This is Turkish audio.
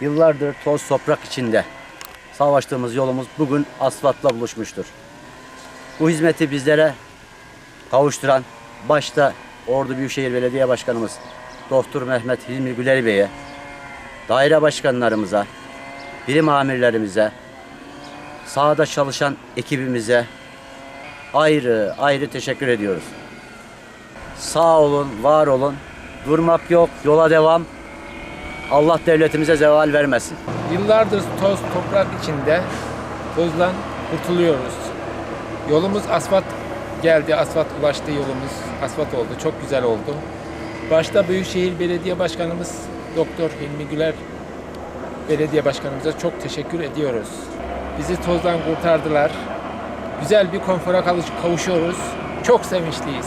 Yıllardır toz toprak içinde savaştığımız yolumuz bugün asfaltla buluşmuştur. Bu hizmeti bizlere kavuşturan başta Ordu Büyükşehir Belediye Başkanımız Doktor Mehmet Hilmi Güler Bey'e, daire başkanlarımıza, birim amirlerimize, sahada çalışan ekibimize ayrı ayrı teşekkür ediyoruz. Sağ olun, var olun. Durmak yok, yola devam. Allah devletimize zeval vermesin. Yıllardır toz toprak içinde tozdan kurtuluyoruz. Yolumuz asfalt geldi, asfalt ulaştı yolumuz. Asfalt oldu, çok güzel oldu. Başta Büyükşehir Belediye Başkanımız Doktor Hilmi Güler Belediye Başkanımıza çok teşekkür ediyoruz. Bizi tozdan kurtardılar. Güzel bir konfora kavuş- kavuşuyoruz. Çok sevinçliyiz.